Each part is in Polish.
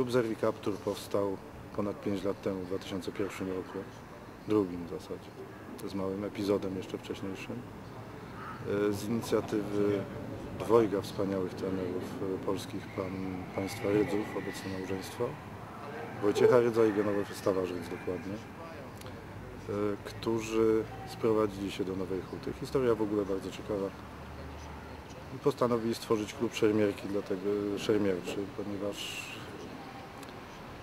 Klub Zerwi Captur powstał ponad 5 lat temu, w 2001 roku, drugim w zasadzie, z małym epizodem jeszcze wcześniejszym, E, z inicjatywy dwojga wspaniałych trenerów e, polskich, pan, państwa Rydzów, obecne małżeństwo, Wojciecha Rydza i Genowefa Stawarz Rydz dokładnie, e, którzy sprowadzili się do Nowej Huty. Historia w ogóle bardzo ciekawa. I postanowili stworzyć klub szermierki, dlatego szermierczy, ponieważ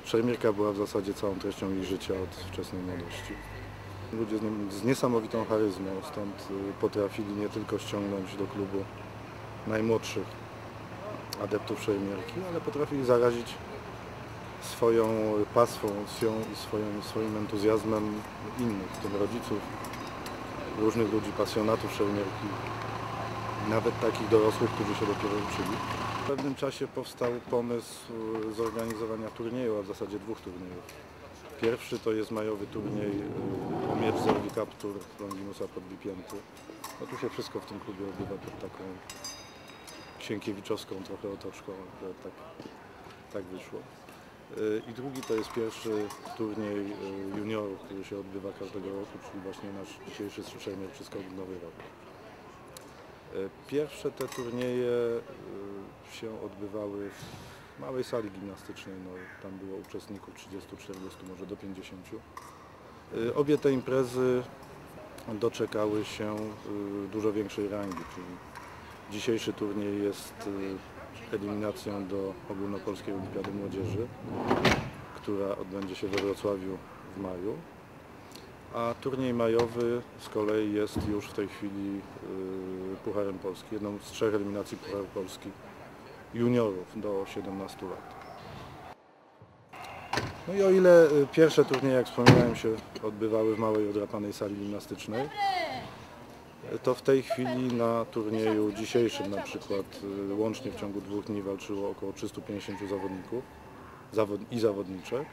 szermierka była w zasadzie całą treścią ich życia od wczesnej młodości. Ludzie z, nie, z niesamowitą charyzmą, stąd y, potrafili nie tylko ściągnąć do klubu najmłodszych adeptów szermierki, ale potrafili zarazić swoją pasją i swoim, swoim entuzjazmem innych, w tym rodziców, różnych ludzi, pasjonatów szermierki, nawet takich dorosłych, którzy się dopiero uczyli. W pewnym czasie powstał pomysł y, zorganizowania turnieju, a w zasadzie dwóch turniejów. Pierwszy to jest majowy turniej y, o miecz Zerwi Captur Longinusa Podbipięty. No tu się wszystko w tym klubie odbywa pod taką księkiewiczowską trochę otoczką, że tak, tak wyszło. Y, I drugi to jest pierwszy turniej juniorów, który się odbywa każdego roku, czyli właśnie nasz dzisiejszy skok w Nowy Rok. Y, Pierwsze te turnieje y, się odbywały w małej sali gimnastycznej, no, tam było uczestników 30-40, może do 50. Y, Obie te imprezy doczekały się dużo większej rangi, czyli dzisiejszy turniej jest eliminacją do Ogólnopolskiej Olimpiady Młodzieży, która odbędzie się we Wrocławiu w maju. A turniej majowy z kolei jest już w tej chwili Pucharem Polski, jedną z trzech eliminacji Pucharu Polski juniorów do 17 lat. No i o ile y, pierwsze turnieje, jak wspomniałem, się odbywały w małej odrapanej sali gimnastycznej, to w tej chwili na turnieju dzisiejszym na przykład y, łącznie w ciągu dwóch dni walczyło około 350 zawodników zawod i zawodniczek.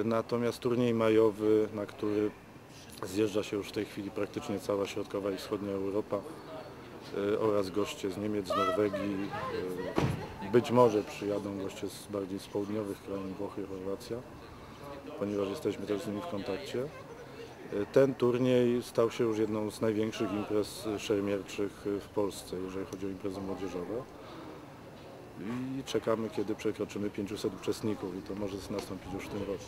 Y, Natomiast turniej majowy, na który zjeżdża się już w tej chwili praktycznie cała środkowa i wschodnia Europa y, oraz goście z Niemiec, z Norwegii, y, być może przyjadą goście z bardziej z południowych krain, Włochy, Chorwacja, ponieważ jesteśmy też z nimi w kontakcie. Y, Ten turniej stał się już jedną z największych imprez szermierczych w Polsce, jeżeli chodzi o imprezy młodzieżowe. I czekamy, kiedy przekroczymy 500 uczestników i to może nastąpić już w tym roku.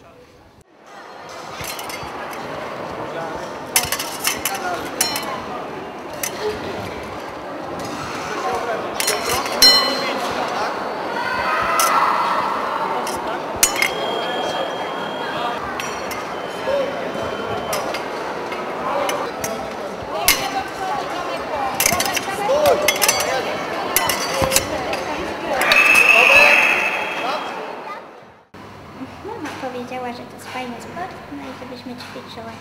Mama powiedziała, że to jest fajny sport, no i żebyśmy ćwiczyły.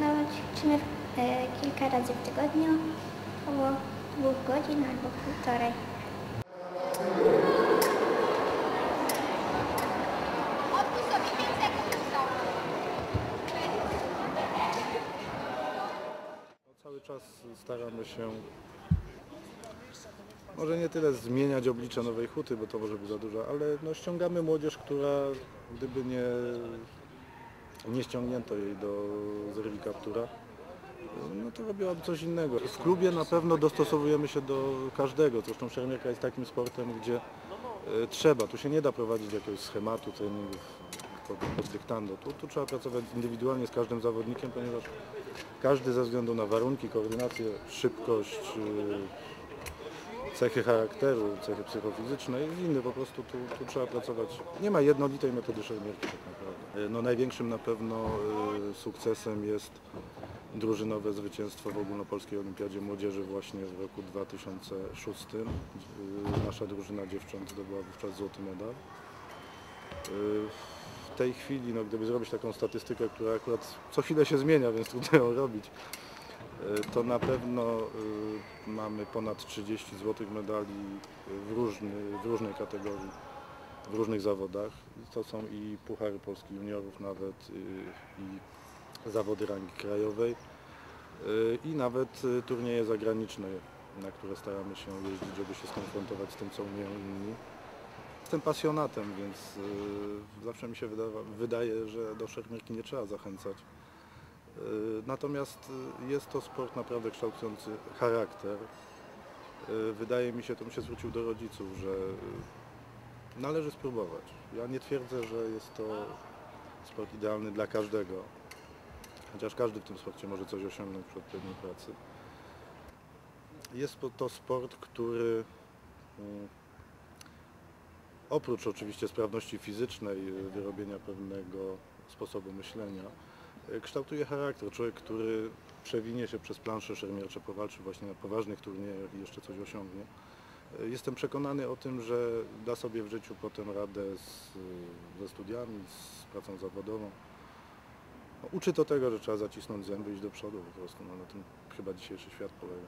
No, ćwiczymy e, kilka razy w tygodniu, około dwóch godzin albo półtorej. Cały czas staramy się może nie tyle zmieniać oblicze Nowej Huty, bo to może być za dużo, ale no ściągamy młodzież, która gdyby nie, nie ściągnięto jej do Zerwi Captura, no to robiłaby coś innego. W klubie na pewno dostosowujemy się do każdego, zresztą szermierka jest takim sportem, gdzie e, trzeba, tu się nie da prowadzić jakiegoś schematu treningów pod dyktando. Tu, tu trzeba pracować indywidualnie z każdym zawodnikiem, ponieważ każdy ze względu na warunki, koordynację, szybkość, y, cechy charakteru, cechy psychofizyczne jest inny, po prostu tu, tu trzeba pracować. Nie ma jednolitej metody szermierki tak naprawdę. Y, No, największym na pewno y, sukcesem jest drużynowe zwycięstwo w Ogólnopolskiej Olimpiadzie Młodzieży właśnie w roku 2006. Y, Nasza drużyna dziewcząt zdobyła wówczas złoty medal. W tej chwili, no, gdyby zrobić taką statystykę, która akurat co chwilę się zmienia, więc trudno ją robić, to na pewno y, mamy ponad 30 złotych medali w, różny, w różnej kategorii, w różnych zawodach. To są i Puchary Polski Juniorów nawet, y, i zawody rangi krajowej, y, i nawet turnieje zagraniczne, na które staramy się jeździć, żeby się skonfrontować z tym, co umieją inni. Jestem pasjonatem, więc zawsze mi się wydawa, wydaje, że do szermierki nie trzeba zachęcać. Y, Natomiast jest to sport naprawdę kształtujący charakter. Y, Wydaje mi się, to bym się zwrócił do rodziców, że y, należy spróbować. Ja nie twierdzę, że jest to sport idealny dla każdego, chociaż każdy w tym sporcie może coś osiągnąć przy odpowiedniej pracy. Jest to sport, który mm, oprócz oczywiście sprawności fizycznej, wyrobienia pewnego sposobu myślenia, kształtuje charakter. Człowiek, który przewinie się przez plansze szermiercze, powalczy właśnie na poważnych turniejach i jeszcze coś osiągnie. Y, Jestem przekonany o tym, że da sobie w życiu potem radę z, y, ze studiami, z pracą zawodową. No, uczy to tego, że trzeba zacisnąć zęby i iść do przodu po prostu. No, na tym chyba dzisiejszy świat polega.